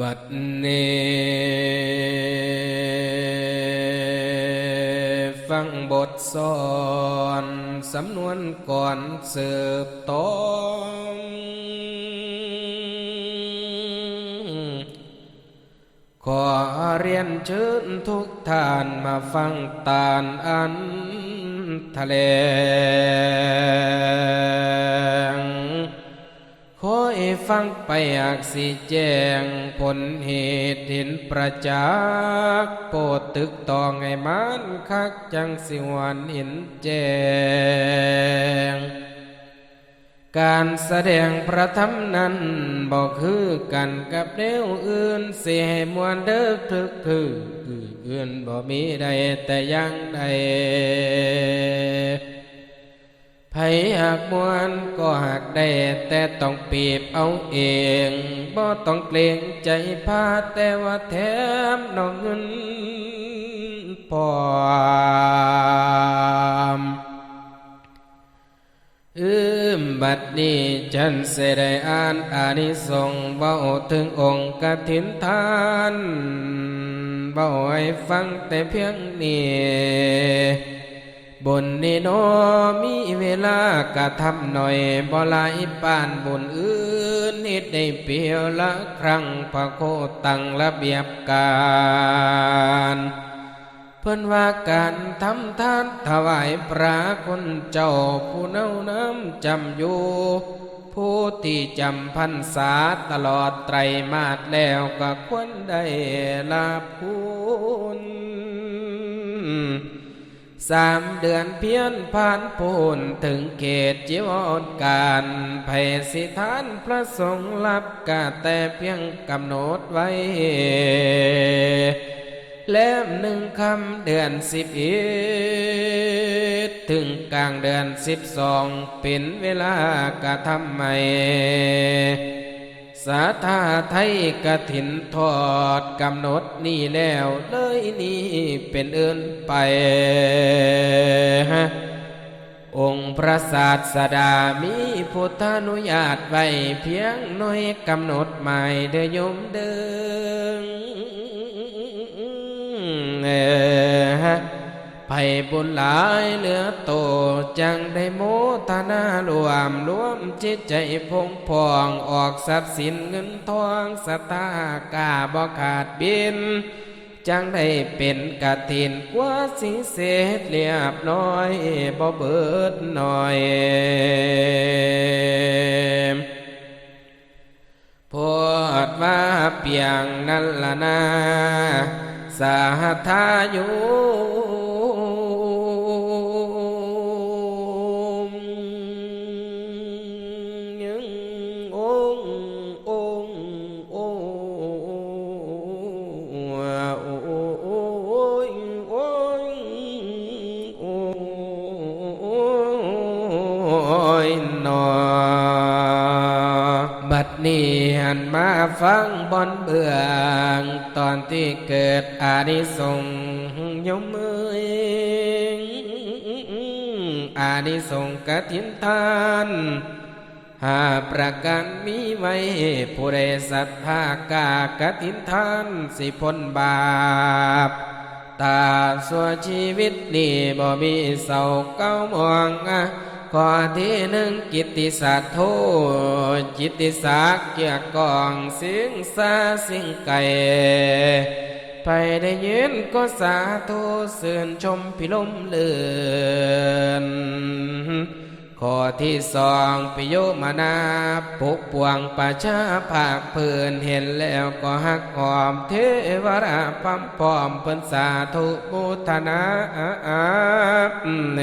บัดนี้ฟังบทสอนสำนวนก่อนเสืบต่อขอเรียนเชิญทุกท่านมาฟังตานอันทะเลง ขอให้ฟังไปอยากสิแจงผลเหตุเห็นประจักษ์โปรดตึกตองให้มันคักจังสิหวันเห็นแจง การแสดงพระธรรมนั้นบอกคือกันกับแนวอื่นเสียให้มวลเด้อทึกคืออื่นบ่มีใดแต่ยังใด ไผหากมวนก็หากได้แต่ต้องปีบเอาเองบ่ต้องเกรงใจพาแต่ว่าแถมน้องเงินพอมอืมบัดนี้ฉันเสได็จอ่านอานิสงส์เบาถึงองค์กฐินทานเบาให้ฟังแต่เพียงนี้ บุญนี่โนมีเวลากระทำหน่อยบ่ลายปานบุญอื่นนิดได้เปียวละครั้งพระโคตั้งระเบียบการเพิ่นว่าการทำทานถวายพระคนเจ้าผู้เน่าน้ำจำอยู่ผู้ที่จำพรรษาตลอดไตรมาสแล้วก็ควรได้ลาภคุณ สามเดือนเพียนผ่านพ้นถึงเขตจิวรการไพสิทานพระสงฆ์รับกาแต่เพียงกำหนดไว้แล้วหนึ่งคำเดือนสิบเอ็ดถึงกลางเดือนสิบสองเป็นเวลากระทำใหม่ สาธาไทยกระถินทอดกำหนดนี่แล้วเลยนี่เป็นเอินไป องค์พระศาสดามีพุทธานุญาตไว้เพียงหน่อยกำหนดใหม่เดยมเดิงเออ ไผ่บุญหลายเหลือโตจังได้โมทนารวมรวมจิตใจพงพองออกทรัพย์สินเงินทองสตากาบ่ขาดบิน จังได้เป็นกฐินกว่าสิเศษเรียบน้อยบ่เบิดหน่อยโพดว่าเปียงนั่นละนาสาธายุ ฟังบนเบืองตอนที่เกิดอานิสงส์ยมมือองอานิสงส์กฐินทานหาประกันมีไว้ผู้ใดศรัทธากากฐินทานสิพ้นบาปตาสัวชีวิตนี่บ่มีเศร้าเก้ามองอะ ข้อที่หนึ่งกิตติสัตโทจิตติสักเกียกองเสียงซาสิงไก่ไปได้ยินก็สาธุเสื่นชมพิลมเลือน ข้อที่สองปิโยมานาปุกปวงประชาภาคเพื่นเห็นแล้วก็หักหอมเทวราพัมพร้อมเพิ่นสาธุมุทนาเน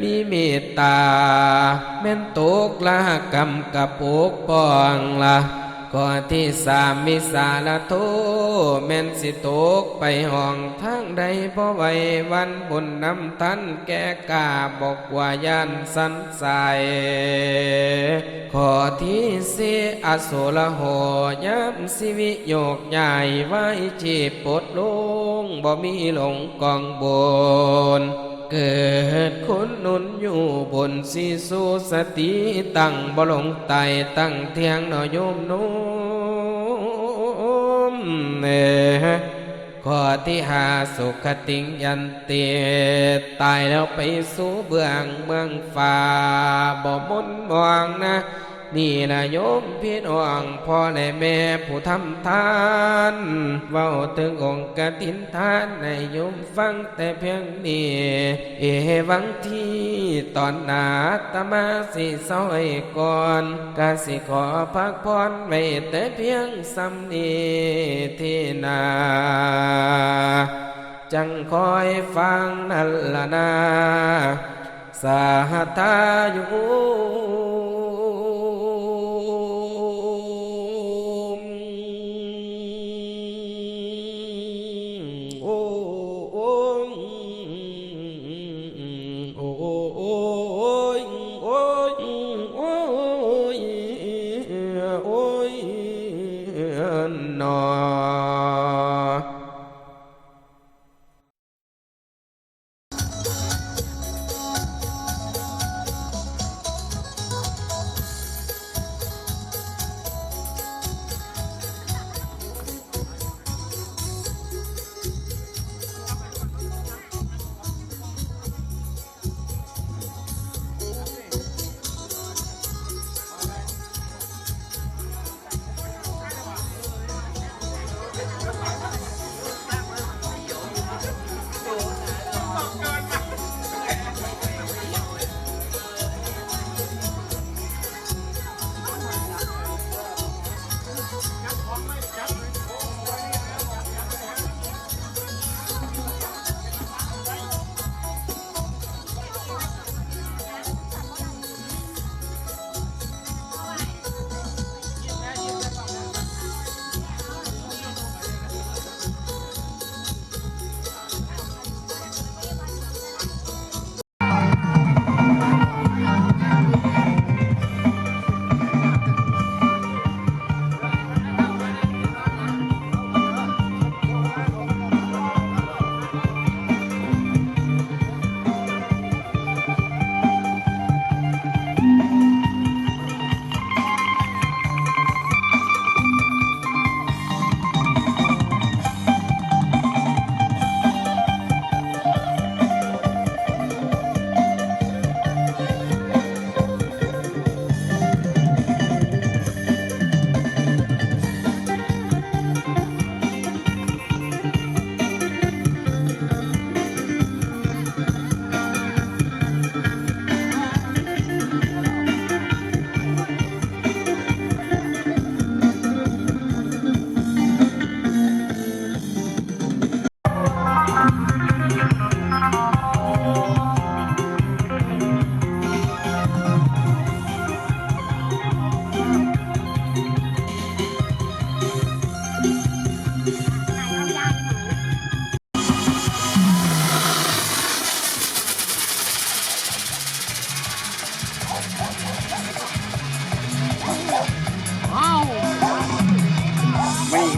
มีเมตตา แม่นตกละกรรมกับปุกปองละ ข้อที่สามมิสาละโทแม่นสิตกไปห้องทางใดบ่ไหววันบุญนำทันแก่กาบอกว่ายันสันใสข้อที่สี่อโสละโหย้ำสิวิโยกใหญ่ไว้จีบปดลงบ่มีหลงกองบน เกิดคุณนุนอยู่บนสีสุสติตั้งบ่ลงไตตั้งเทียงนอโยมโนมเอข้อที่หาสุขติงยันเตตายแล้วไปสู่เบื้องเมืองฟ้าบ่มนมองนะ นี่นะโยมพี่น้องพ่อและแม่ผู้ทำทานเว้าถึงองค์กฐินทานในโยมฟังแต่เพียงนี้เอวังที่ตอนหนาตมาสิซอยก่อนกาสิขอพักพรไว้แต่เพียงสำนีที่นาจังคอยฟังนั่นละนาสาหทาอยู่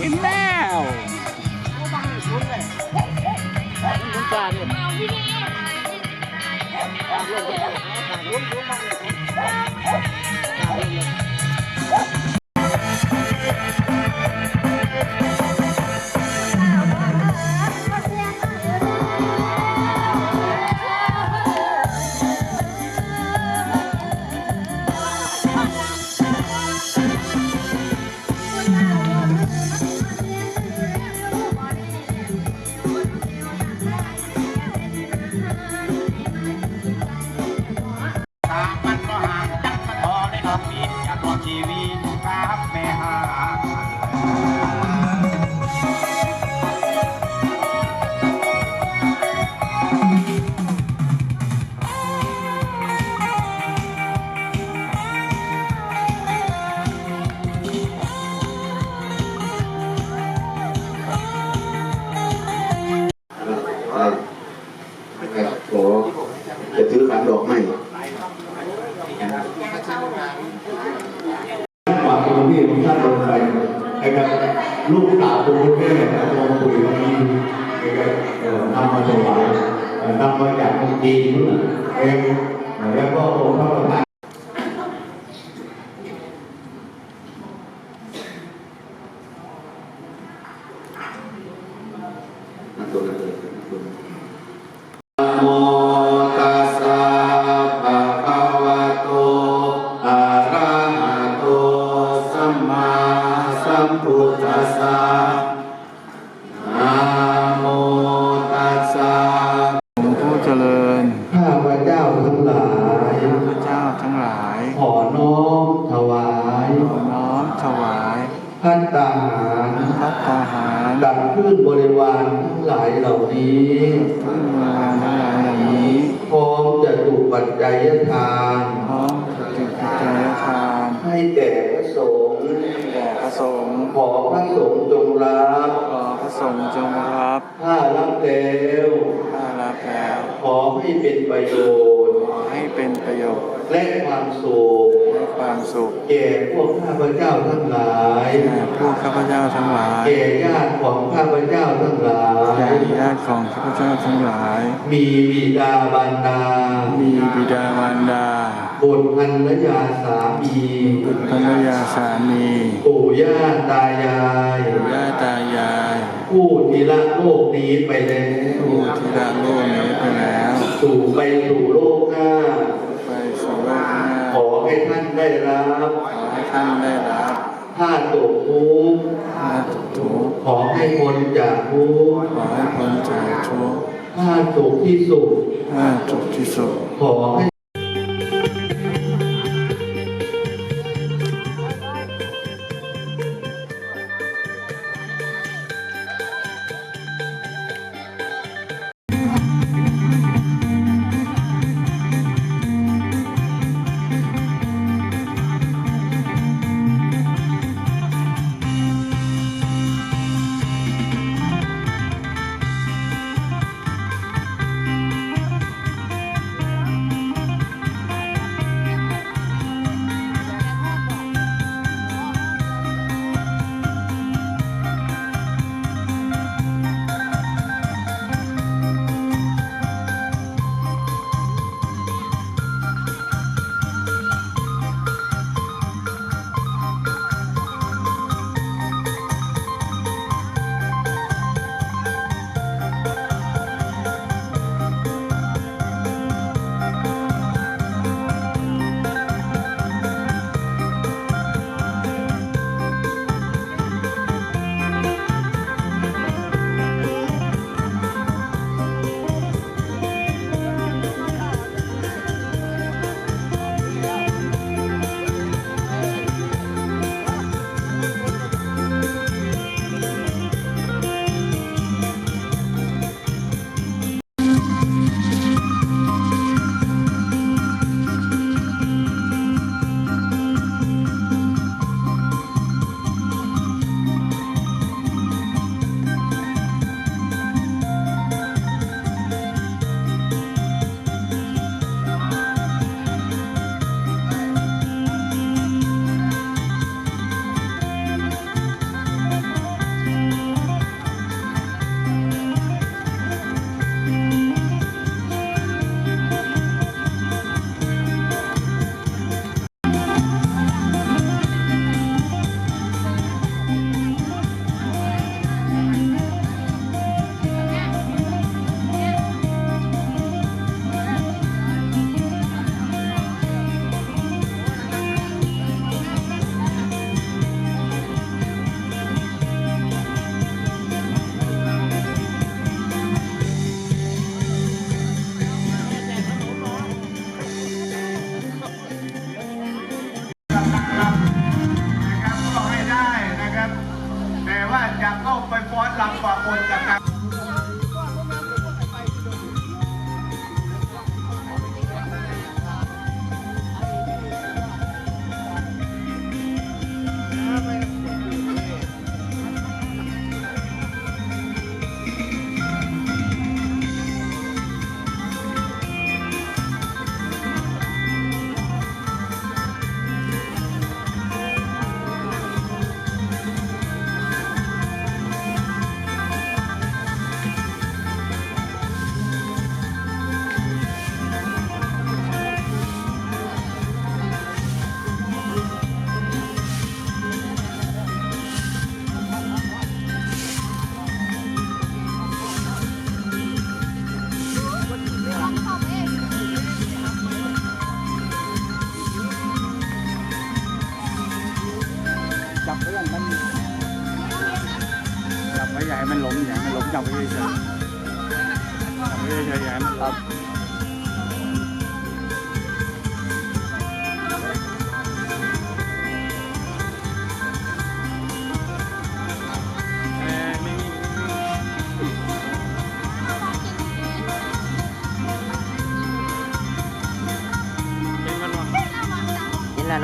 เห็นแล้วต ตัวนั้นเลย ให้เป็นประโยชน์ ขอให้เป็นประโยชน์ และความสุขและความสุขแก่พวกข้าพเจ้าทั้งหลายแก่ผู้ข้าพเจ้าทั้งหลายแก่ญาติของข้าพเจ้าทั้งหลายแก่ญาติของข้าพเจ้าทั้งหลาย มีบิดาบารดา มีบิดามารดา บุตรภรรยาสามีบุตรภรรยาสามีปู่ย่าตายายปู่ย่าตายายผู้ที่ละโลกนี้ไปแล้วผู้ที่ละโลกนี้ไปแล้วสู่ไปสู่โลกหน้าไปสู่โลกหน้าขอให้ท่านได้รับขอให้ท่านได้รับถ้าตกทุกข์อาทุกข์ขอให้พ้นจากทุกข์ขอให้พ้นจากทุกข์ถ้าสุขที่สุดอาทุกข์ที่สุดขอให้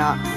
กิ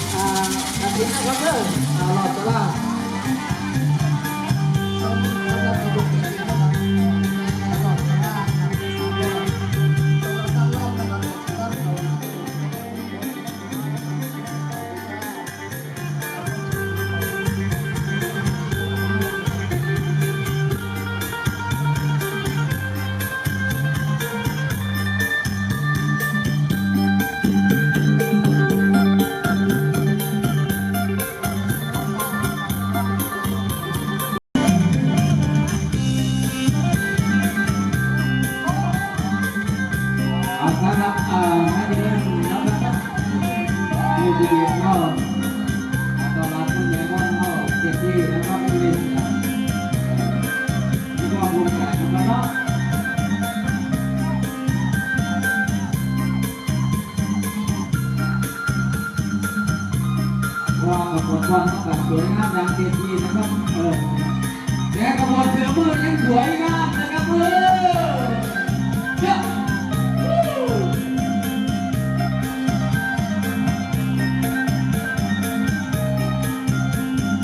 อ่ากระถิ่นน และกระบวนเสือมือยังสวยงามนะครับเออเจ้า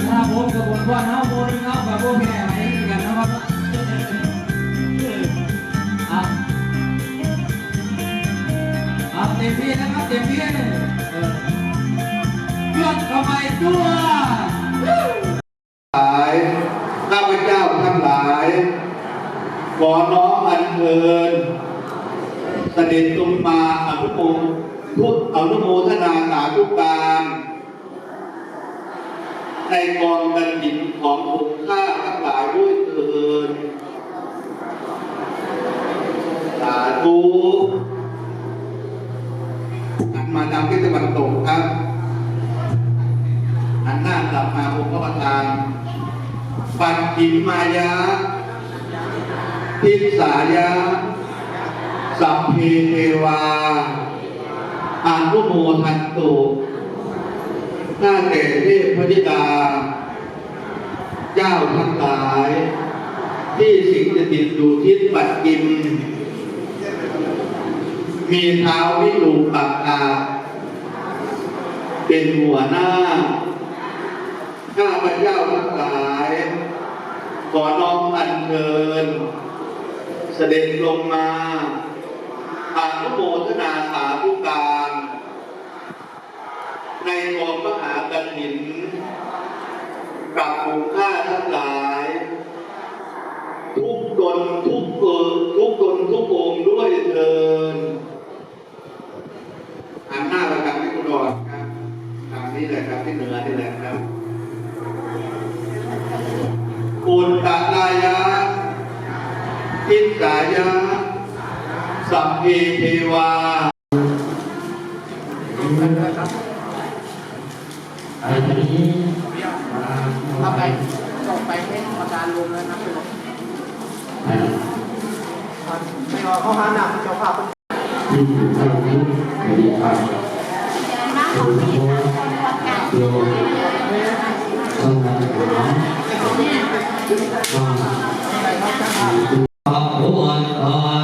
นะผมกับผมว่าน้าโมนครับกับพวกแม่ไหนกันนะครับอะอะเต็มที่นะครับเต็มที่เพื่อนเข้าไปด้ว ขอน้อมอัญเชิญเสด็จลงมาอนุโมทุกอนุโมทนาสาธุการ ในกองกันหินขององค์ข้าทั้งหลายด้วยเถิดสาธุหันมาทางทิศตะวันตกครับหันหน้ากลับมาองค์พระประธานปัจฉิมมายะ ทิสายะ สัพเพเทวาอานุโมทันตุหน้าแก่เทพพธิดา เจ้าทั้งหลาย ที่สิงสถิตอยู่ทิศปัจจิม มีเท้าวิรูปักอาเป็นหัวหน้า ข้าพเจ้าทั้งหลาย ขอน้อมอัญเชิญ เสด็จลงมาอานุโมทนาสาธุการ ในกองมหากฐิน กับหมู่ข้าทั้งหลาย ทุกตนทุกเกิดทุกตนทุกองด้วยเถินหันหน้าไปทางที่กุดรครับทางนี้แหละครับที่เหนือนี่แหละครับอุณตตายะ ทิสายะ สัพเพเทวาทำไงส่งไปให้อาจารย์ลงแล้วนะไม่รอเขาหาหนักเจ้าภาพขบวนทา นนะท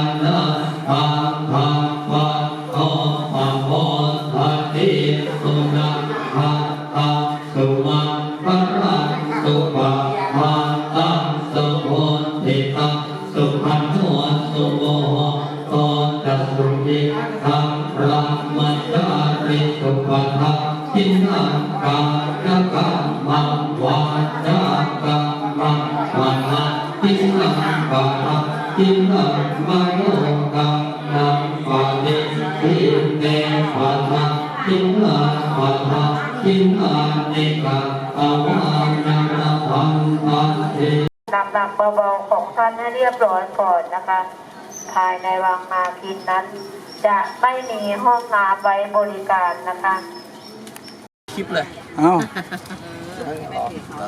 หนักๆเบาๆของท่านให้เรียบร้อยก่อนนะคะ ภายในวังมาคินนั้น จะไม่มีห้องน้ำไว้บริการนะคะเอา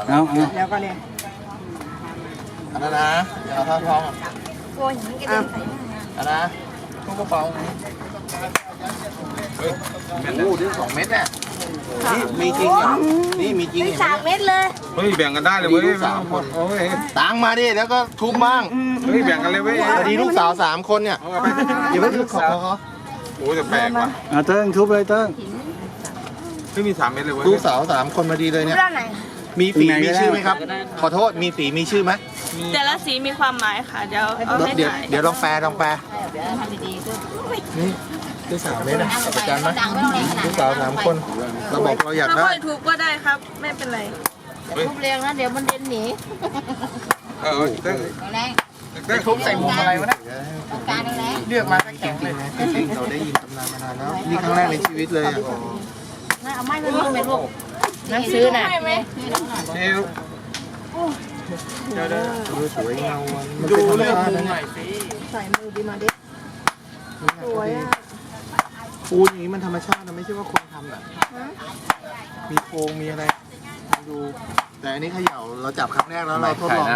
เอาเอาอันนั้นนะ เดี๋ยวเอาท่าท้องโอ้ยอันนะทุกกระเป๋า โอ้ถึงสองเม็ดเนี่ยนี่มีจริงอะนี่มีจริงสามเม็ดเลยเฮ้ยแบ่งกันได้เลยเว้ยมีลูกสามคนโอ้ยตังมาดิแล้วก็ทุบบ้างเฮ้ยแบ่งกันเลยเว้ยพอดีลูกสาวสามคนเนี่ยเอาไปเดี๋ยวไม่ทุบขอเขาโอ้ยแต่แปลกว่ะเอาเติ้งทุบเลยเติ้งเฮ้ยมีสามเม็ดเลยเว้ยลูกสาวสามคนมาดีเลยเนี่ยด้านไหนมีฝีมีชื่อไหมครับ ขอโทษมีฝีมีชื่อไหมแต่ละสีมีความหมายค่ะเดี๋ยวเอาให้เดี๋ยวถ่ายเดี๋ยวลองแปลลองแปลนี่ ลูกสาวเม็ดนะอาจารย์ไหมลูกสาวสามคนเราบอกเราอยากถ้าได้ค่อยถูกก็ได้ครับ ไม่เป็นไรทุบเรียงนะเดี๋ยวมันเดินหนีเออเออเต้นแรงเต้นทุบใส่มุมอะไรวะเนี่ยต้องการแรงเลือกมาแข็งเลยจริงๆเราได้ยินตำนานมานานแล้วนี่ครั้งแรกในชีวิตเลยอะนะเอาไม้ไปลูกไปลูกนั่งซื้อน่ะนี่ลูกดูสวยเงามันดูเลือกมุมหน่อยสิใส่มือดีมาดิสวยอะ ปูนอย่างนี้มันธรรมชาตินะไม่ใช่ว่าคนทำอะมีโครงมีอะไรดู แต่อันนี้เขย่าเราจับครั้งแรกแล้วเราทดลอง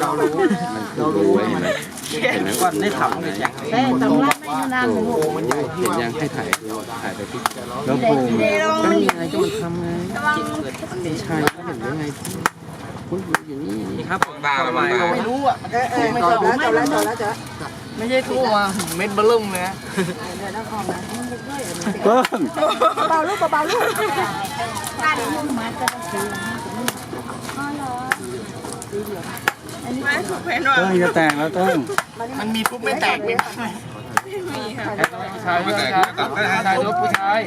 เรารู้เรารู้ว่ามันเห็นไหมว่าได้ทำเลยยังแต่สำรับไม่นานหนูโครงมันใหญ่ที่ว่ายังให้ถ่ายถ่ายไปที่แล้วโพงก็มีไงก็มันทำไงเป็นชายก็เห็นได้ไงคุณอยู่นี่นี่ครับผมตาละมันตาไม่รู้อะมันแค่ไม่จับแล้วจับแล้วจับแล้วจับไม่ใช่ทั่วมาเม็ดเบลุ่มเลยนะ เติ้งเบาลูกเบาลูกการมุ่งมาจะซื้อไม่ถูกเพนว่าเติ้งจะแต่งแล้วเติ้งมันมีปุ๊บไม่แตกเลยมีค่ะชายไม่แต่งตัดได้ชายรถผู้ชาย